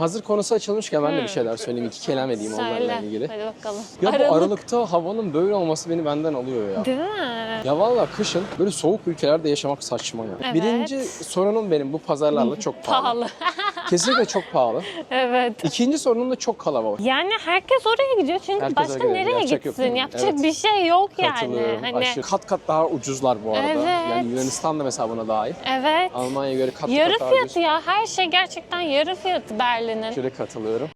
Hazır konusu açılmışken ben de bir şeyler söyleyeyim. iki kelam edeyim onlarla Söyle. ilgili. Hadi bakalım. Ya bu Aralık'ta havanın böyle olması beni benden alıyor ya. Değil mi? Ya valla kışın böyle soğuk ülkelerde yaşamak saçma ya. Evet. Birinci sorunum benim bu pazarlarla çok pahalı. Pahalı. Kesinlikle çok pahalı. evet. İkinci sorunum da çok kalabalık. Yani herkes oraya gidiyor çünkü Herkes başka oraya gidiyor. nereye Yapacak yok gitsin? Yapacak Evet. bir şey yok yani. Katılıyorum. Hani Aşırı. Kat kat daha ucuzlar bu arada. Evet. Yani Yunanistan da mesela buna dahil. Evet. Almanya'ya göre kat Yarı kat daha ucuz. fiyatı ya. Her şey gerçekten yarı fiyatı Berlin'in. Şöyle katılıyorum.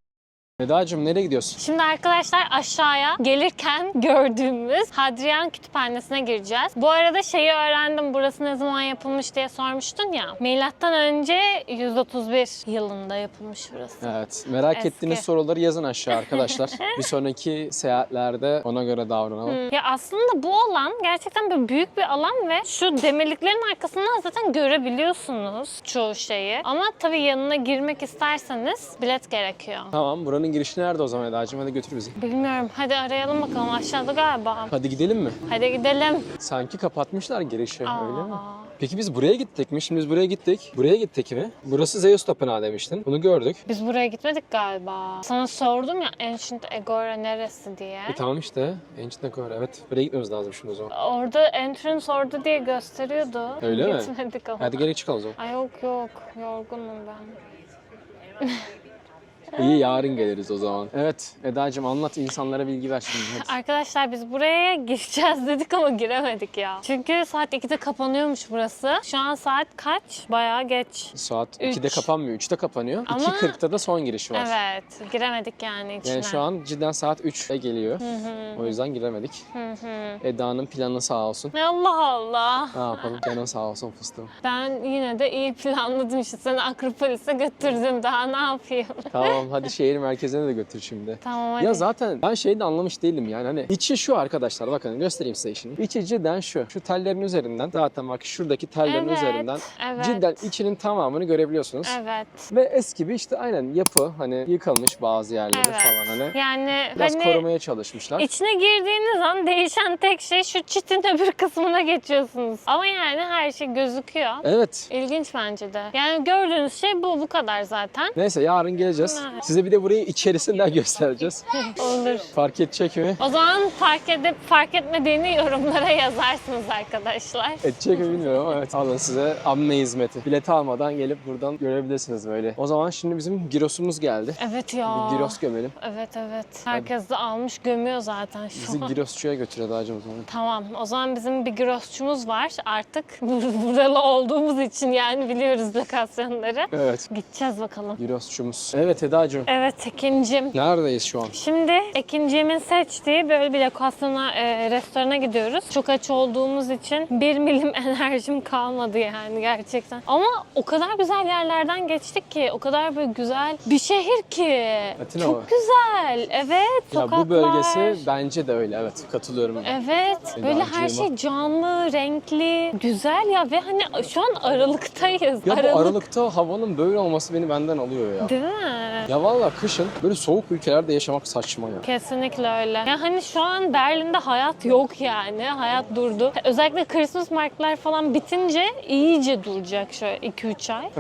Eda'cığım nereye gidiyorsun? Şimdi arkadaşlar aşağıya gelirken gördüğümüz Hadrian Kütüphanesi'ne gireceğiz. Bu arada şeyi öğrendim burası ne zaman yapılmış diye sormuştun ya. Milattan önce 131 yılında yapılmış burası. Evet. Merak Eski. ettiğiniz soruları yazın aşağı arkadaşlar. bir sonraki seyahatlerde ona göre davranalım. Ya aslında bu alan gerçekten böyle büyük bir alan ve şu demirliklerin arkasından zaten görebiliyorsunuz çoğu şeyi. Ama tabii yanına girmek isterseniz bilet gerekiyor. Tamam buranın girişi nerede o zaman Eda'cığım? Hadi götür bizi. Bilmiyorum. Hadi arayalım bakalım aşağıda galiba. Hadi gidelim mi? Hadi gidelim. Sanki kapatmışlar girişi öyle mi? Aa. Peki biz buraya gittik mi? Şimdi biz buraya gittik. Buraya gittik mi? Burası Zeus Tapınağı demiştin. Bunu gördük. Biz buraya gitmedik galiba. Sana sordum ya Ancient Agora neresi diye. E tamam işte. Ancient Agora. Evet. Buraya gitmemiz lazım şimdi o zaman. Orada entrance orada diye gösteriyordu. Öyle mi? Gitmedik ama. Hadi geri çıkalım o zaman. Ay yok yok. Yorgunum ben. İyi yarın geliriz o zaman. Evet Eda'cığım anlat insanlara bilgi ver şimdi. Hadi. Arkadaşlar biz buraya gireceğiz dedik ama giremedik ya. Çünkü saat 2'de kapanıyormuş burası. Şu an saat kaç? Bayağı geç. Saat Üç. 2'de kapanmıyor. 3'te kapanıyor. Ama- 2.40'da da son giriş var. Evet. Giremedik yani içine. Yani şu an cidden saat 3'e geliyor. O yüzden giremedik. Hı hı. Eda'nın planı sağ olsun. Allah Allah. Ne yapalım? Canın sağ olsun fıstığım. Ben yine de iyi planladım işte. Seni Akropolis'e götürdüm. Daha ne yapayım? Tamam hadi şehir merkezine de götür şimdi. tamam hadi. Ya zaten ben şeyi de anlamış değilim yani hani içi şu arkadaşlar bakın göstereyim size işini. İçi cidden şu. Şu tellerin üzerinden zaten bak şuradaki tellerin Evet, üzerinden evet. cidden içinin tamamını görebiliyorsunuz. Evet. Ve eski bir işte aynen yapı hani yıkılmış bazı yerleri Evet. falan hani Yani biraz hani korumaya çalışmışlar. içine girdiğiniz an değişen tek şey şu çitin öbür kısmına geçiyorsunuz. Ama yani her şey gözüküyor. Evet. İlginç bence de. Yani gördüğünüz şey bu bu kadar zaten. Neyse yarın geleceğiz. Size bir de burayı içerisinden göstereceğiz. Olur. Fark edecek mi? O zaman fark edip fark etmediğini yorumlara yazarsınız arkadaşlar. Edecek mi bilmiyorum ama evet. Alın size amme hizmeti. Bilet almadan gelip buradan görebilirsiniz böyle. O zaman şimdi bizim girosumuz geldi. Evet ya. Bir giros gömelim. Evet evet. Herkes de almış gömüyor zaten şu Bizi an. girosçuya götür Eda'cığım o zaman. Tamam. O zaman bizim bir girosçumuz var artık. Buralı olduğumuz için yani biliyoruz lokasyonları. Evet. Gideceğiz bakalım. Girosçumuz. Evet Eda'cığım. Evet Ekin'cim. Neredeyiz şu an? Şimdi Ekinciğimin seçtiği böyle bir lokasyona, e, restorana gidiyoruz. Çok aç olduğumuz için bir milim enerjim kalmadı yani gerçekten. Ama o kadar güzel yerlerden geçtik ki, o kadar böyle güzel bir şehir ki. Atina Çok mı? güzel. Evet, Ya sokaklar. bu bölgesi bence de öyle evet katılıyorum. Evet. Böyle her Edacığıma. şey canlı, renkli, güzel ya ve hani şu an Aralık'tayız. Ya Aralık. bu Aralık'ta havanın böyle olması beni benden alıyor ya. Değil mi? Ya valla kışın böyle soğuk ülkelerde yaşamak saçma ya. Kesinlikle öyle. Ya hani şu an Berlin'de hayat yok yani. Hayat durdu. Özellikle Christmas marketler falan bitince iyice duracak şöyle 2-3 ay.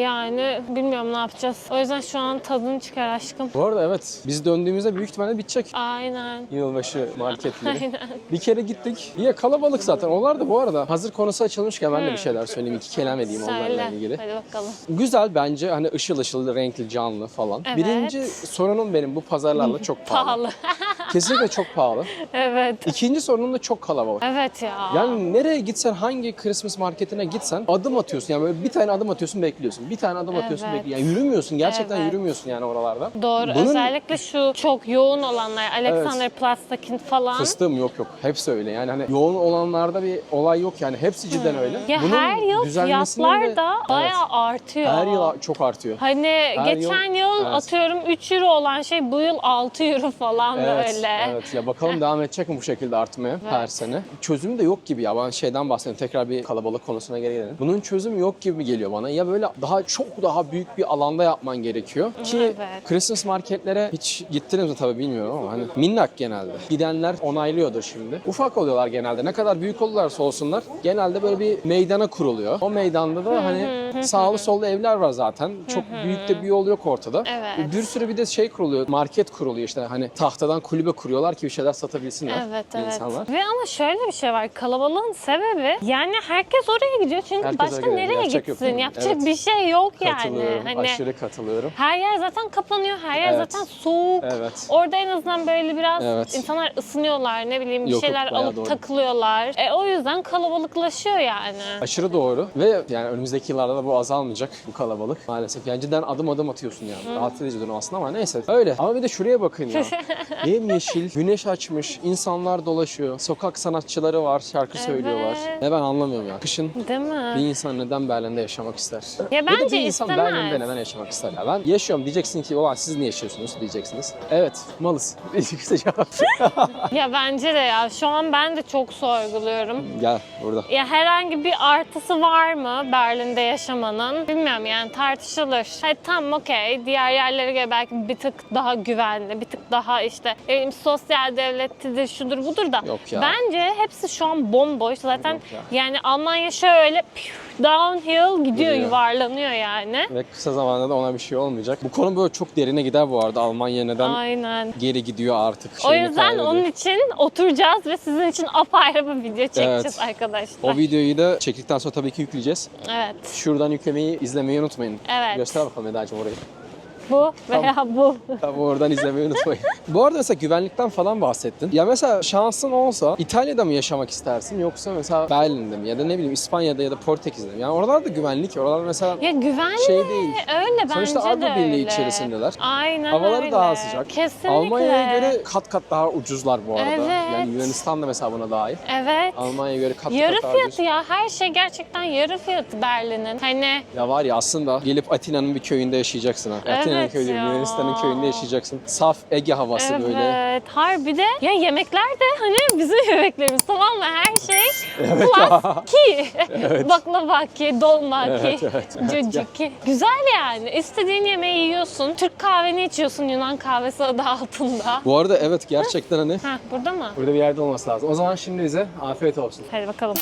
Yani bilmiyorum ne yapacağız. O yüzden şu an tadını çıkar aşkım. Bu arada evet biz döndüğümüzde büyük ihtimalle bitecek Aynen. yılbaşı marketleri. Aynen. Bir kere gittik. Yine kalabalık zaten. Onlar da bu arada hazır konusu açılmışken ben de bir şeyler söyleyeyim. iki kelam edeyim onlarla Söyle. ilgili. Hadi bakalım. Güzel bence hani ışıl ışıl, renkli, canlı falan. Evet. Birinci sorunum benim bu pazarlarla çok pahalı. Pahalı. Kesinlikle çok pahalı. evet. İkinci sorunum da çok kalabalık. Evet ya. Yani nereye gitsen hangi Christmas marketine gitsen adım atıyorsun. Yani böyle bir tane adım atıyorsun bekliyorsun. Bir tane adım atıyorsun Evet. bekliyorsun. Yani yürümüyorsun. Gerçekten Evet. yürümüyorsun yani oralarda. Doğru. Bunun Özellikle şu çok yoğun olanlar. Alexanderplatz'taki falan. fıstığım yok yok. Hepsi öyle. Yani hani yoğun olanlarda bir olay yok yani. Hepsi cidden öyle. Ya Bunun her yıl fiyatlar de- da Evet. bayağı artıyor. Her yıl çok artıyor. Hani Her geçen yıl- yıl, Evet. atıyorum 3 euro olan şey bu yıl 6 euro falan Evet. böyle. Bile. Evet ya bakalım devam edecek mi bu şekilde artmaya her Evet. sene. Çözümü de yok gibi ya. Ben şeyden bahsedeyim tekrar bir kalabalık konusuna geri gelelim. Bunun çözümü yok gibi geliyor bana. Ya böyle daha çok daha büyük bir alanda yapman gerekiyor. Ki Evet. Christmas marketlere hiç gittiniz mi tabii bilmiyorum ama hani minnak genelde. Gidenler onaylıyordur şimdi. Ufak oluyorlar genelde. Ne kadar büyük olurlarsa olsunlar genelde böyle bir meydana kuruluyor. O meydanda da hani sağlı sollu evler var zaten. Çok büyük de bir yol yok ortada. Evet. Bir sürü bir de şey kuruluyor. Market kuruluyor işte hani tahtadan kulübe kuruyorlar ki bir şeyler satabilsinler Evet evet. insanlar. Ve ama şöyle bir şey var. Kalabalığın sebebi yani herkes oraya gidiyor. Çünkü Herkes başka gidiyor. nereye Yapacak yok gitsin? yani. Yapacak Evet. bir şey yok yani. Hani Aşırı katılıyorum. her yer zaten kapanıyor. Her yer Evet. zaten soğuk. Evet. Orada en azından böyle biraz Evet. insanlar ısınıyorlar. Ne bileyim bir Yok, yok, şeyler alıp doğru. takılıyorlar. E, o yüzden kalabalıklaşıyor yani. Aşırı doğru ve yani önümüzdeki yıllarda da bu azalmayacak bu kalabalık maalesef. Yani cidden adım adım atıyorsun yani. Rahatsız edici durum aslında ama neyse. Öyle. Ama bir de şuraya bakın ya. Yemyeşil, güneş açmış, insanlar dolaşıyor. Sokak sanatçıları var, şarkı söylüyorlar. Evet. Ve ben anlamıyorum ya. Kışın Değil bir mi? insan neden Berlin'de yaşamak ister? Ya da bence bir insan istemez. Berlin'de neden yaşamak ister ya? Ben yaşıyorum diyeceksin ki ulan siz niye yaşıyorsunuz diyeceksiniz. Evet malız. Kısa cevap. Ya bence de ya. Şu an ben de çok sorguluyorum. Gel burada. Ya herhangi bir artısı var mı Berlin'de yaşamanın? Bilmiyorum yani tartışılır. Hadi tamam okey. Diğer yerlere göre belki bir tık daha güvenli, bir tık daha işte ne bileyim, sosyal devlettidir, şudur budur da. Yok ya. Bence hepsi şu an bomboş. Zaten Yok ya. yani Almanya şöyle püf, downhill gidiyor, Gidiyor. yuvarlanıyor yani. Ve kısa zamanda da ona bir şey olmayacak. Bu konu böyle çok derine gider bu arada. Almanya neden Aynen. geri gidiyor artık. O şeyini yüzden kaybediyor. onun için oturacağız ve sizin için apayrı bir video çekeceğiz Evet. arkadaşlar. O videoyu da çektikten sonra tabii ki yükleyeceğiz. Evet. Şuradan yüklemeyi, izlemeyi unutmayın. Evet. Göster bakalım Eda'cığım orayı. Bu veya bu. Tabii oradan izlemeyi unutmayın. Bu arada mesela güvenlikten falan bahsettin. Ya mesela şansın olsa İtalya'da mı yaşamak istersin yoksa mesela Berlin'de mi ya da ne bileyim İspanya'da ya da Portekiz'de mi? Yani oralarda güvenlik, oralarda mesela Ya güvenli şey değil. öyle bence Sonuçta Avrupa Birliği içerisindeler. Aynen Havaları öyle. daha sıcak. Kesinlikle. Almanya'ya göre kat kat daha ucuzlar bu arada. Evet. Yani Yunanistan da mesela buna dahil. Evet. Almanya'ya göre kat Yarı kat daha fiyatı ucuz. ya. Her şey gerçekten yarı fiyatı Berlin'in. Hani Ya var ya aslında gelip Atina'nın bir köyünde yaşayacaksın ha. Atina'nın Evet köyü ya. Yunanistan'ın köyünde yaşayacaksın. Saf Ege havası evet. böyle. Harbi de ya yemekler de hani bizim yemeklerimiz tamam mı? Her şey plus ki. Baklava ki, dolma ki, Evet, evet, evet. cacık ki. Güzel yani. İstediğin yemeği yiyorsun. Türk kahveni içiyorsun Yunan kahvesi adı altında. Bu arada evet gerçekten hani Heh, burada mı? burada bir yerde olması lazım. O zaman şimdi bize afiyet olsun. Hadi bakalım.